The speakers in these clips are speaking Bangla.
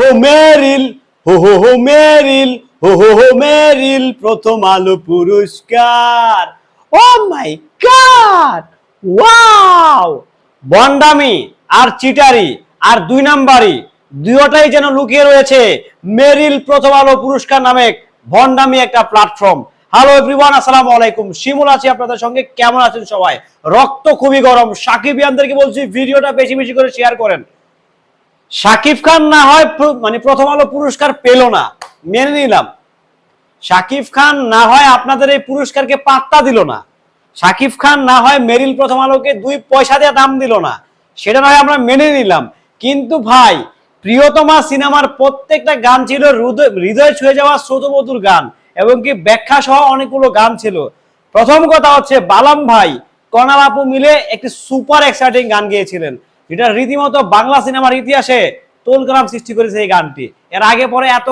হো মেরিল হো হো হো মেরিল হো হো হো মেরিল প্রথম আলো পুরস্কার। Oh my god! ওয়াও! বন্ডামি আর চিটারি আর দুই নাম্বারই দুয়োটাই যেন লুকিয়ে রয়েছে মেরিল প্রথম আলো পুরস্কার নামে ভন্ডামি একটা প্ল্যাটফর্ম হ্যালো এভরিওয়ান আসসালামু আলাইকুম। শিমুল আছি আপনাদের সঙ্গে। কেমন আছেন সবাই? রক্ত খুবই গরম। সাকিব ইয়ানদেরকে বলছি, ভিডিওটা বেশি বেশি করে শেয়ার করেন। সাকিব খান না হয় মানে প্রথম আলো পুরস্কার পেল না। মেনে নিলাম। সাকিব খান না হয় আপনাদের এই পুরস্কারকে পাত্তা দিল না। সাকিব খান না হয় মেরিল প্রথম আলোকে দুই পয়সা দিয়ে দাম দিল না। সেটা না হয় আমরা মেনে নিলাম। কিন্তু ভাই, প্রিয়তমা সিনেমার প্রত্যেকটা গান ছিল হৃদয়- ছুঁয়ে যাওয়া শ্রোতমধুর গান এবং কি ব্যাখ্যা সহ অনেকগুলো গান ছিল। প্রথম কথা হচ্ছে, বালাম ভাই, কনাল আপু মিলে একটি সুপার এক্সাইটিং গান গেয়েছিলেন। যেটা রীতিমতো বাংলা সিনেমার ইতিহাসে তোলগ্রাম সৃষ্টি করেছে এই গানটি। এর আগে পরে এত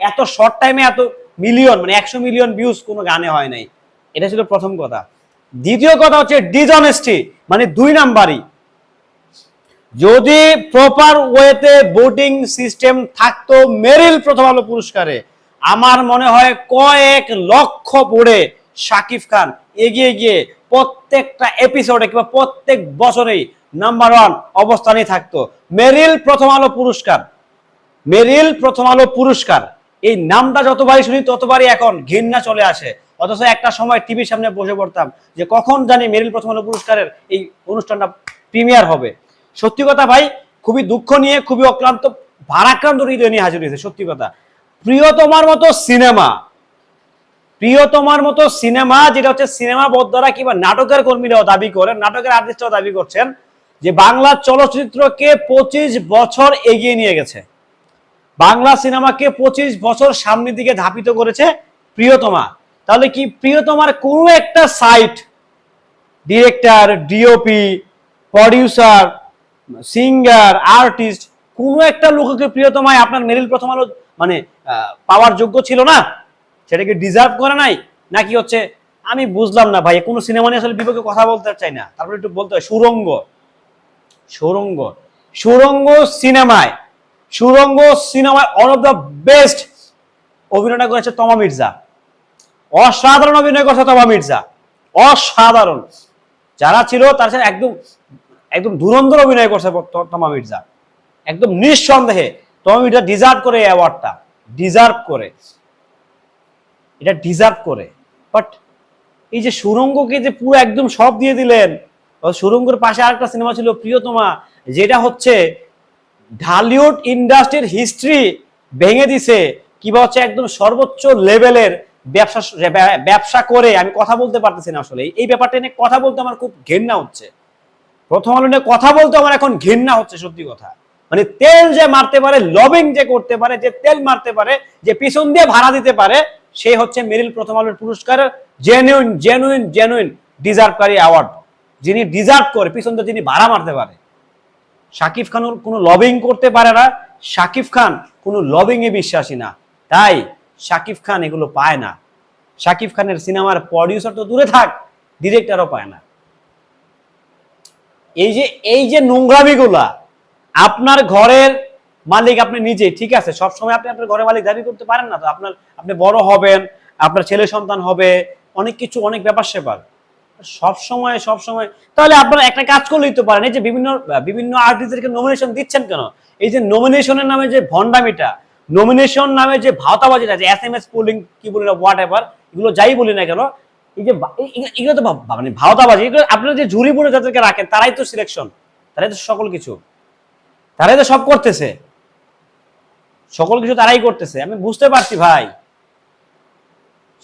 এত শর্ট টাইমে এত মিলিয়ন মানে একশো মিলিয়ন ভিউজ কোনো গানে হয় নাই। এটা ছিল প্রথম কথা। দ্বিতীয় কথা হচ্ছে ডিজনেস্টি মানে দুই নাম্বারই। যদি প্রপার ওয়েতে ভোটিং সিস্টেম থাকতো মেরিল প্রথম আলো পুরস্কারে, আমার মনে হয় কয়েক লক্ষ পড়ে শাকিব খান এগিয়ে গিয়ে প্রত্যেকটা এপিসোডে কিংবা প্রত্যেক বছরেই নাম্বার ওয়ান অবস্থানে থাকতো। মেরিল প্রথম আলো পুরস্কার। মেরিল প্রথম আলো পুরস্কার। এই নামটা যতবারই শুনি, ততবারই এখন ঘৃণা চলে আসে। অথচ একটা সময় টিভির সামনে বসে পড়তাম যে কখন জানি মেরিল প্রথম আলো পুরস্কারের এই অনুষ্ঠানটা প্রিমিয়ার হবে। সত্যি কথা ভাই, খুবই দুঃখ নিয়ে, খুবই অক্লান্ত, ভারাক্রান্ত হৃদয় নিয়ে হাজির হয়েছে, সত্যি কথা। প্রিয়তমার মতো সিনেমা। প্রিয়তমার মতো সিনেমা, যেটা হচ্ছে সিনেমা বোদ্ধারা কিংবা নাটকের কর্মীরাও দাবি করেন, নাটকের আর্টিস্টরাও দাবি করছেন যে বাংলা চলচ্চিত্রকে পঁচিশ বছর এগিয়ে নিয়ে গেছে। বাংলা সিনেমাকে পঁচিশ বছর সামনের দিকে ধাপিত করেছে প্রিয়তমা। তাহলে কি প্রিয়তমার কোনো একটা side, director DOP producer singer artist কোনো একটা লোককে প্রিয়তমায় আপনার মেরিল প্রথম আলো মানে পাওয়ার যোগ্য ছিল না? সেটাকে ডিজার্ভ করে নাই? নাকি হচ্ছে, আমি বুঝলাম না ভাই, কোনো সিনেমা নিয়ে আসলে বিপক্ষে কথা বলতে চাই না। তারপরে একটু বলতে হয়, সুরঙ্গ। সুরঙ্গ সুরঙ্গ সিনেমায় সুরঙ্গ সিনেমায় অন অফ দ্য বেস্ট অভিনয়টা করেছে তমা মির্জা। অসাধারণ অভিনয় করেছে তমা মির্জা। অসাধারণ। যারা ছিল তার সাথে একদম একদম ধুরন্ধর অভিনয় করছে তমা মির্জা। একদম নিঃসন্দেহে তমা মির্জা ডিজার্ভ করে অ্যাওয়ার্ডটা ডিজার্ভ করে। এটা ডিজার্ভ করে। বাট এই যে সুরঙ্গকে যে পুরো একদম সব দিয়ে দিলেন সুরঙ্গের পাশে আরেকটা সিনেমা ছিল প্রিয়তমা, যেটা হচ্ছে ঢালিউড ইন্ডাস্ট্রির হিস্ট্রি ভেঙে দিছে। কিবা হচ্ছে একদম সর্বোচ্চ লেভেলের ব্যবসা ব্যবসা করে। আমি কথা বলতে পারতেছি না আসলে। এই ব্যাপারটা নিয়ে কথা বলতে আমার খুব ঘেন্না হচ্ছে। প্রথম আলো নিয়ে কথা বলতে আমার এখন ঘেন্না হচ্ছে, সত্যি কথা। মানে তেল যে মারতে পারে, লবিং যে করতে পারে, যে তেল মারতে পারে, যে পিছন দিয়ে ভাড়া দিতে পারে, সে হচ্ছে মেরিল প্রথম আলোর পুরস্কারের জেনুইন জেনুইন জেনুইন ডিজার্ভকারী অ্যাওয়ার্ড। যিনি ডিজার্ভ করে, পিছন যিনি ভাড়া মারতে পারে। শাকিব খান কোনো লবিং করতে পারে না, শাকিব খান কোনো লবিং এ বিশ্বাসী না। তাই শাকিব খান এগুলো পায় না। শাকিব খানের সিনেমার প্রডিউসার তো দূরে থাক ডিরেক্টরও পায় না। এই যে এই যে নোংরামিগুলা, আপনার ঘরের মালিক আপনি নিজে, ঠিক আছে সব সময় আপনি আপনার ঘরের মালিক দাবি করতে পারেন না। তো আপনার, আপনি বড় হবেন, আপনার ছেলে সন্তান হবে, অনেক কিছু, অনেক ব্যাপার সেপার সব সময় সব সময়। তাহলে আপনারা একটা কাজ করলেই তো পারেন। এই যে বিভিন্ন বিভিন্ন আর্টিস্টদেরকে নমিনেশন দিচ্ছেন কেন? এই যে নমিনেশনের নামে যে ভন্ডামিটা নমিনেশন নামে যে ভাওতাবাজিটা, যে এস এম এস পোলিং কি বলি না হোয়াট এভার এগুলো যাই বলি না কেন, এই যে এগুলো তো মানে ভাওতাবাজি, এগুলো আপনারা যে ঝুড়ি বোর্ডে যাদেরকে রাখেন, তারাই তো সিলেকশন তারাই তো সকল কিছু। তারাই তো সব করতেছে। সকল কিছু তারাই করতেছে। আমি বুঝতে পারছি ভাই।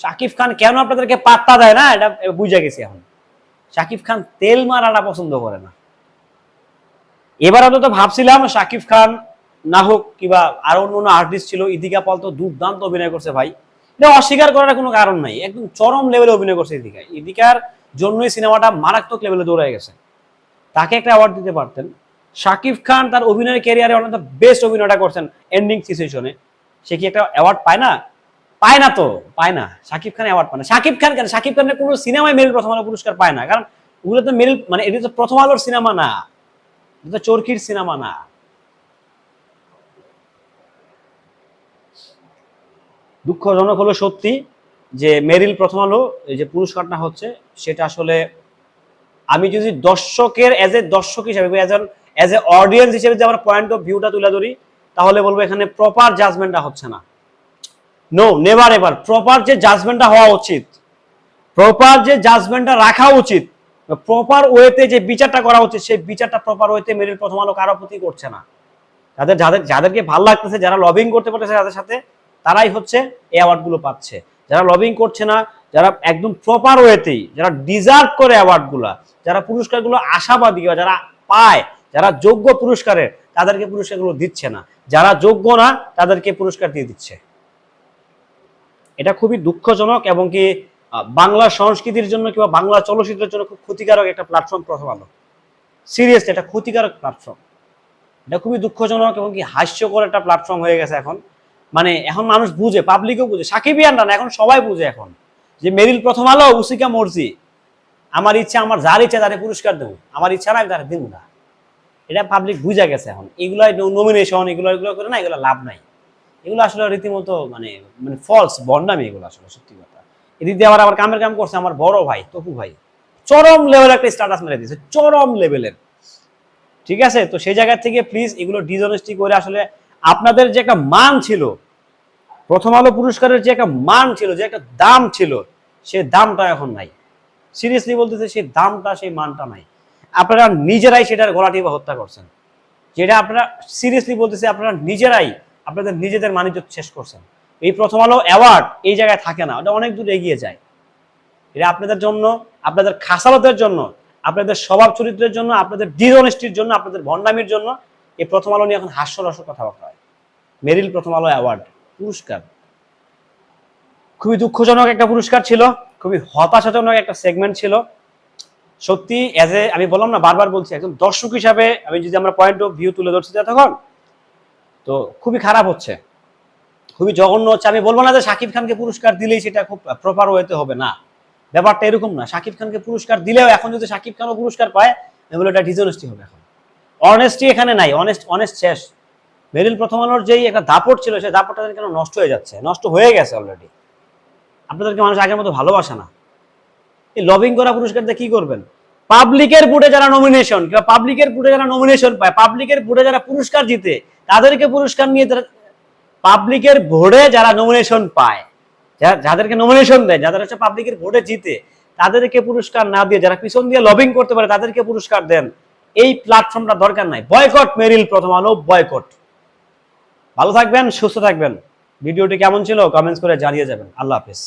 শাকিব খান কেন আপনাদেরকে পাত্তা দেয় না? এটা বুঝে গেছি এখন। শাকিব খান তেল মারাটা পছন্দ করে না। এবার অন্তত ভাবছিলাম শাকিব খান না হোক কিংবা আরও অন্য অন্য আর্টিস্ট ছিল ইদিকা পাল তো দুর্দান্ত অভিনয় করছে ভাই। এটা অস্বীকার করার কোনো কারণ নাই, একদম চরম লেভেলে অভিনয় করছে ইদিকা ইদিকার জন্যই সিনেমাটা মারাত্মক লেভেলে দৌড়ে গেছে। তাকে একটা অ্যাওয়ার্ড দিতে পারতেন। শাকিব খান তার অভিনয়ের ক্যারিয়ারে অনেক বেস্ট অভিনয়টা করছেন এন্ডিং সিচুয়েশনে সে কি একটা অ্যাওয়ার্ড পায় না? পায় না তো, পায় না। শাকিব খান অ্যাওয়ার্ড পায় না। শাকিব খান কেন? শাকিব খানের কোনো সিনেমায় মেরিল প্রথম আলো পুরস্কার পায় না। কারণ ওগুলো তো মেরিল মানে এটা তো প্রথম আলোর সিনেমা না। এটা তো চরকির সিনেমা না। দুঃখজনক হলো সত্যি যে মেরিল প্রথম আলো, এই যে পুরস্কারটা হচ্ছে, সেটা আসলে আমি যদি দর্শকের এজ এ দর্শক হিসেবে এজ এজ এ অডিয়েন্স হিসেবে যে আমার পয়েন্ট অফ ভিউটা তুলে ধরি, তাহলে বলব এখানে প্রপার জাজমেন্টটা হচ্ছে না। নো নেভার এভার প্রপার যে জাজমেন্টটা হওয়া উচিত। প্রপার যে জাজমেন্টটা রাখা উচিত প্রপার ওয়েতে যে বিচারটা করা উচিত, সেই বিচারটা প্রপার ওয়েতে মেরিল প্রথম আলো কারও প্রতি করছে না। যাদের যাদের, যাদেরকে ভালো লাগতেছে, যারা লবিং করতে পারতেছে তাদের সাথে, তারাই হচ্ছে এই অ্যাওয়ার্ডগুলো পাচ্ছে। যারা লবিং করছে না, যারা একদম প্রপার ওয়েতেই যারা ডিজার্ভ করে অ্যাওয়ার্ডগুলা যারা পুরস্কারগুলো আশাবাদী বা যারা পায়, যারা যোগ্য পুরস্কারের, তাদেরকে পুরস্কারগুলো দিচ্ছে না। যারা যোগ্য না, তাদেরকে পুরস্কার দিয়ে দিচ্ছে। এটা খুবই দুঃখজনক এবং কি বাংলা সংস্কৃতির জন্য কিংবা বাংলা চলচ্চিত্রের জন্য খুব ক্ষতিকারক একটা প্ল্যাটফর্ম প্রথম আলো। সিরিয়াসলি এটা ক্ষতিকারক প্ল্যাটফর্ম এটা খুবই দুঃখজনক এবং কি হাস্যকর একটা প্ল্যাটফর্ম হয়ে গেছে এখন। মানে এখন মানুষ বুঝে পাবলিকও বুঝে। সাকিবিয়ানরা না এখন সবাই বুঝে এখন। যে মেরিল প্রথম আলো উসিকা মর্জি। আমার ইচ্ছা, আমার যার ইচ্ছা, তারে পুরস্কার দেবো। আমার ইচ্ছা না, আমি তারে দেবো না। এটা পাবলিক বুঝা গেছে এখন। এগুলো নমিনেশন এগুলো এগুলো করে না, এগুলো লাভ নাই। এগুলো আসলে রীতিমতো মানে মানে ফলস বন্ডামি এগুলো আসলে, সত্যি কথা। এদিক দিয়ে আবার আবার কামের কাম করছে আমার বড় ভাই, তপু ভাই। চরম লেভেল একটা স্ট্যাটাস মেরে দিয়েছে, চরম লেভেলের ঠিক আছে? তো সেই জায়গা থেকে প্লিজ এগুলো ডিজনেস্টি করে আসলে আপনাদের যে একটা মান ছিল, প্রথম আলো পুরস্কারের যে একটা মান ছিল, যে একটা দাম ছিল, সে দামটা এখন নাই। সিরিয়াসলি বলতেছে সেই দামটা, সেই মানটা নাই। আপনারা নিজেরাই সেটার গলা বা হত্যা করছেন। যেটা আপনারা সিরিয়াসলি বলতেছে, আপনারা নিজেরাই আপনাদের নিজেদের মানিজ্য শেষ করছেন। এই প্রথম আলো অ্যাওয়ার্ড এই জায়গায় থাকে না, ওটা অনেক দূর এগিয়ে যায়। এটা আপনাদের জন্য, আপনাদের খাসালতের জন্য, আপনাদের স্বভাব চরিত্রের জন্য, আপনাদের ডিজনেস্টির জন্য, আপনাদের ভণ্ডামির জন্য এই প্রথম আলো নিয়ে এখন হাস্যরস কথাবার্তা হয়। মেরিল প্রথম আলো অ্যাওয়ার্ড পুরস্কার। খুবই দুঃখজনক একটা পুরস্কার ছিল, খুবই হতাশাজনক একটা সেগমেন্ট ছিল। সত্যি এজ এ আমি বললাম না, বারবার বলছি, একজন দর্শক হিসাবে আমি যদি আমরা পয়েন্ট অফ ভিউ তুলে ধরছি তখন তো খুবই খারাপ হচ্ছে। খুবই জঘন্য হচ্ছে। আমি বলব না যে শাকিব খানকে পুরস্কার দিলেই সেটা খুব প্রপার ওয়েতে হবে, না। ব্যাপারটা এরকম না। শাকিব খানকে পুরস্কার দিলেও এখন যদি শাকিব খানও পুরস্কার পায় এগুলো এটা ডিজনেস্টি হবে এখন। অনেস্টি এখানে নাই। অনেস্ট অনেস্ট শেষ। মেরিল প্রথম আলোর যেই একটা দাপট ছিল, সেই দাপটটা কেন নষ্ট হয়ে যাচ্ছে। নষ্ট হয়ে গেছে অলরেডি আপনাদেরকে মানুষ আগের মতো ভালোবাসে না। এই লবিং করা পুরস্কার দিয়ে কি করবেন? পাবলিকের বুটে যারা নমিনেশন কিংবা পাবলিকের বুটে যারা নমিনেশন পায় পাবলিকের বুটে যারা পুরস্কার জিতে তাদেরকে পুরস্কার নিয়ে পাবলিকের ভোটে যারা নমিনেশন পায় যাদেরকে নমিনেশন দেয়, যাদের হচ্ছে পাবলিকের ভোটে জিতে, তাদেরকে পুরস্কার না দিয়ে, যারা পিছন দিয়ে লবিং করতে পারে, তাদেরকে পুরস্কার দেন। এই প্ল্যাটফর্মটা দরকার নাই। বয়কট মেরিল প্রথম আলো বয়কট ভালো থাকবেন, সুস্থ থাকবেন। ভিডিওটি কেমন ছিল কমেন্টস করে জানিয়ে যাবেন। আল্লাহ হাফেজ।